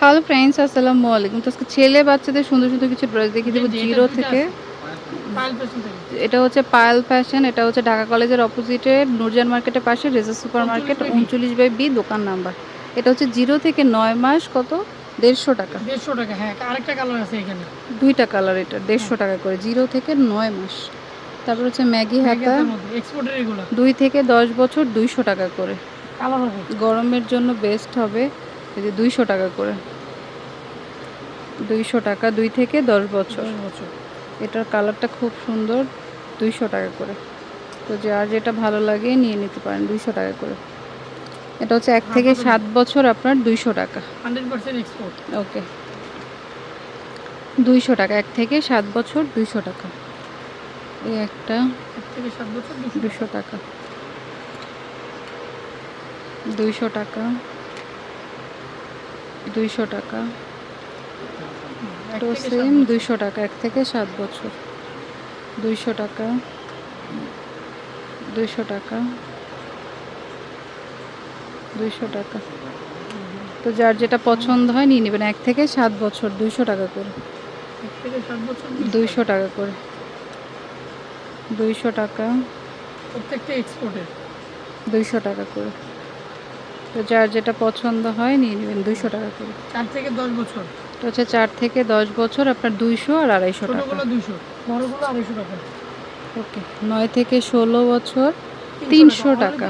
Hello friends আসসালামু আলাইকুম তো আজকে ছেলে বাচ্চাদের সুন্দর সুন্দর কিছু ড্রেস দেখিয়ে দেবো জিরো থেকে। এটা হচ্ছে পায়েল ফ্যাশন এটা হচ্ছে ঢাকা কলেজের অপোজিটে নুরজান মার্কেটের পাশে রেজার সুপার মার্কেট 39 উনচল্লিশ বাই বি দোকান নাম্বার এটা হচ্ছে জিরো থেকে নয় মাস কত? দেড়শো টাকা। দেড়শো টাকা হ্যাঁ আরেকটা কালার আছে এখানে। দুইটা কালার এটা দেড়শো টাকা করে জিরো থেকে নয় মাস। তারপর হচ্ছে ম্যাগি হাতা দুই থেকে দশ বছর দুইশো টাকা করে। কালার হবে। গরমের জন্য বেস্ট হবে। এই যে দুইশো টাকা করে। দুইশো টাকা দুই থেকে দশ বছর। এটার কালারটা খুব সুন্দর দুইশো টাকা করে। তো যার যেটা ভালো লাগে নিয়ে নিতে পারেন দুইশো টাকা করে। এটা হচ্ছে এক থেকে সাত বছর আপনার দুইশো টাকা। ওকে। দুইশো টাকা এক থেকে সাত বছর দুইশো টাকা। এই একটা এক থেকে সাত বছর দুশো দুশো টাকা। দুইশো টাকা। দুইশো টাকা। তো সেম দুইশো টাকা এক থেকে সাত বছর। দুইশো টাকা। দুইশো টাকা। দুইশো টাকা। তো যার যেটা পছন্দ হয় নিয়ে নেবেন। এক থেকে সাত বছর দুইশো টাকা করে। দুইশো টাকা করে। দুইশো টাকা। প্রত্যেকটা এক্সপোর্টের দুইশো টাকা করে। তো যার যেটা পছন্দ হয় নিয়ে নেবেন দুইশো টাকা করে। চার থেকে দশ বছর। তো হচ্ছে চার থেকে দশ বছর আপনার দুইশো আর আড়াইশো টাকা। দুইশো বড়গুলো আড়াইশো টাকা। ওকে নয় থেকে ষোলো বছর তিনশো টাকা।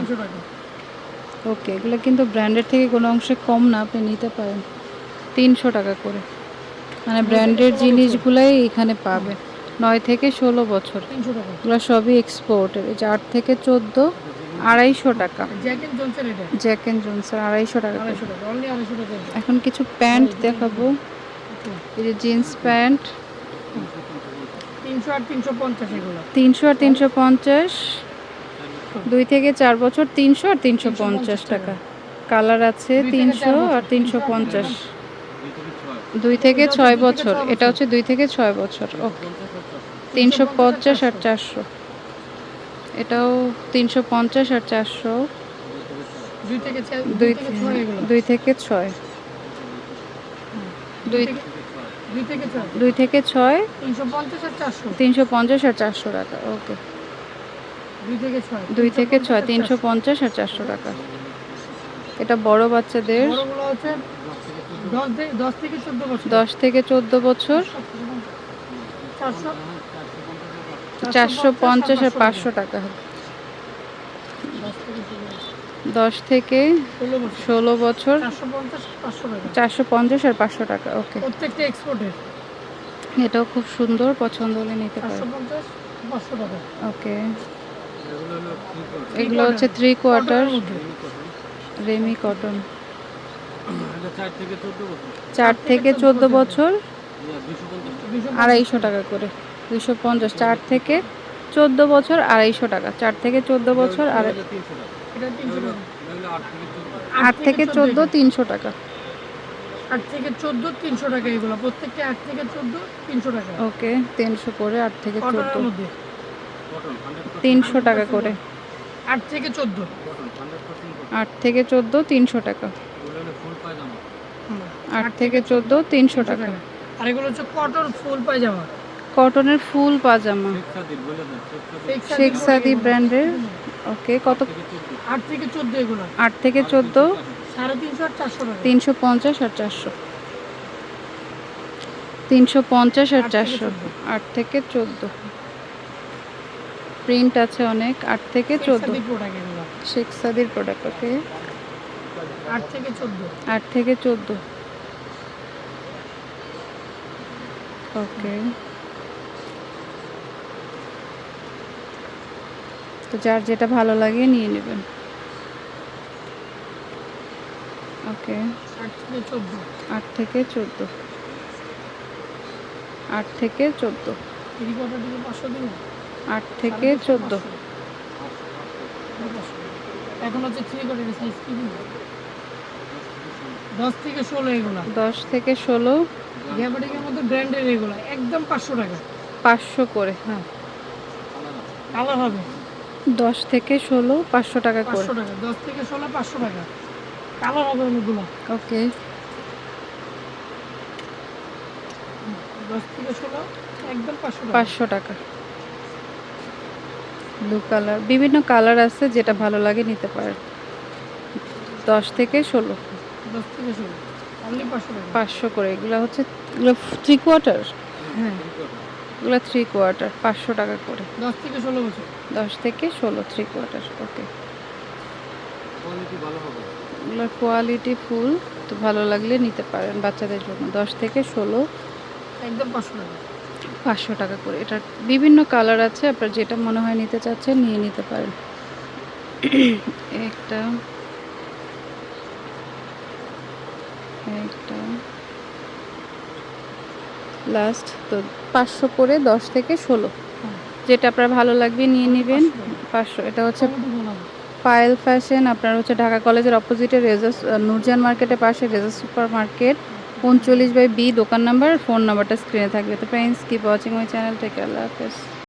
ওকে এগুলো কিন্তু ব্র্যান্ডের থেকে কোনো অংশে কম না আপনি নিতে পারেন তিনশো টাকা করে। মানে ব্র্যান্ডের জিনিসগুলাই এখানে পাবেন নয় থেকে ষোলো বছর। এগুলো সবই এক্সপোর্টের এই যে আট থেকে চোদ্দ আড়াইশো টাকা। জ্যাক অ্যান্ড জোনসের আড়াইশো টাকা এখন কিছু প্যান্ট দেখাবো। এই যে জিন্স প্যান্ট। তিনশো আর তিনশো পঞ্চাশ দুই থেকে চার বছর তিনশো আর তিনশো পঞ্চাশ টাকা। কালার আছে তিনশো আর তিনশো তিনশো পঞ্চাশ। দুই থেকে ছয় বছর। এটা হচ্ছে দুই থেকে ছয় বছর। ওকে। তিনশো পঞ্চাশ আর চারশো। এটাও তিনশো পঞ্চাশ আর চারশো। দুই থেকে ছয় দুই থেকে ছয় তিনশো পঞ্চাশ আর চারশো? টাকা ওকে। দুই থেকে ছয়? তিনশো পঞ্চাশ আর চারশো? টাকা। এটা বড় বাচ্চাদের। দশ থেকে দশ থেকে চোদ্দ বছর। দশ থেকে চোদ্দ বছর। চারশো? চারশো পঞ্চাশ আর পাঁচশো টাকা। হবে দশ থেকে ষোলো বছর। চারশো পঞ্চাশ আর পাঁচশো টাকা। ওকে। প্রত্যেকটা এক্সপোর্টের এটাও খুব সুন্দর পছন্দ হলে নিতে টাকা। ওকে। এগুলো হচ্ছে থ্রি কোয়ার্টার রেমি কটন। চার থেকে চোদ্দ বছর। আড়াইশো টাকা করে। দুশো পঞ্চাশ চার থেকে চোদ্দ বছর আড়াইশো টাকা। চার থেকে চোদ্দ বছর আর আট থেকে চোদ্দ তিনশো টাকা। আট থেকে চোদ্দ তিনশো টাকা এগুলো প্রত্যেকটা আট থেকে চোদ্দ তিনশো টাকা। ওকে তিনশো করে আট থেকে চোদ্দ। তিনশো টাকা করে। আট থেকে চোদ্দ? আট থেকে চোদ্দ তিনশো টাকা। আট থেকে চোদ্দ তিনশো টাকা। আর এগুলো হচ্ছে কটন ফুল পায়জামা। কটনের ফুল পাজামা। শেখ সাদি ব্র্যান্ডের। ওকে কত? আট থেকে চোদ্দ এগুলো। আট থেকে চোদ্দ? সাড়ে তিনশো আর চারশো তিনশো পঞ্চাশ আর চারশো। তিনশো পঞ্চাশ আর চারশো। আট থেকে চোদ্দ। প্রিন্ট আছে অনেক। আট থেকে চোদ্দ। শেখ সাদির প্রোডাক্ট ওকে। আট থেকে চোদ্দ। আট থেকে চোদ্দ। ওকে। তো যার যেটা ভালো লাগে নিয়ে নেবেন। ওকে। আট থেকে চোদ্দ। আট থেকে চোদ্দ। আট থেকে চোদ্দ। এখন হচ্ছে থ্রি কোয়ার্টার সাইজ কি দশ থেকে ষোলো এগুলো। দশ থেকে ষোলো। গ্যাবাটিকের ব্র্যান্ডের এগুলো। একদম পাঁচশো টাকা। পাঁচশো করে হ্যাঁ। কালার হবে। দশ থেকে ষোলো পাঁচশো টাকা করে। টাকা দশ থেকে ষোলো পাঁচশো টাকা। কালার হবে অনেকগুলো ওকে। দশ থেকে ষোলো একদম পাঁচশো টাকা। পাঁচশো টাকা। ব্লু কালার বিভিন্ন কালার আছে যেটা ভালো লাগে নিতে পারেন। দশ থেকে ষোলো। দশ থেকে ষোলো পাঁচশো করে। এগুলো হচ্ছে এগুলো থ্রি কোয়ার্টার হ্যাঁ। এগুলো থ্রি কোয়ার্টার পাঁচশো টাকা করে। দশ থেকে ষোলো বছর? দশ থেকে ষোলো থ্রি কোয়ার্টার ওকে এগুলোর কোয়ালিটি ফুল তো ভালো লাগলে নিতে পারেন বাচ্চাদের জন্য। দশ থেকে ষোলো একদম পাঁচশো টাকা। পাঁচশো টাকা করে। এটার বিভিন্ন কালার আছে আপনার যেটা মনে হয় নিতে চাচ্ছেন নিয়ে নিতে পারেন। একটা একটা লাস্ট তো পাঁচশো করে দশ থেকে ষোলো। যেটা আপনার ভালো লাগবে নিয়ে নেবেন। পাঁচশো, এটা হচ্ছে পায়েল ফ্যাশন আপনার হচ্ছে ঢাকা কলেজের অপোজিটে রেজাস নুরজান মার্কেটের পাশে রেজাস সুপার মার্কেট পঞ্চল্লিশ বাই বি দোকান নাম্বার ফোন নাম্বারটা স্ক্রিনে থাকবে। তো friends keep watching my channel থেকে আল্লাহ হাফেজ।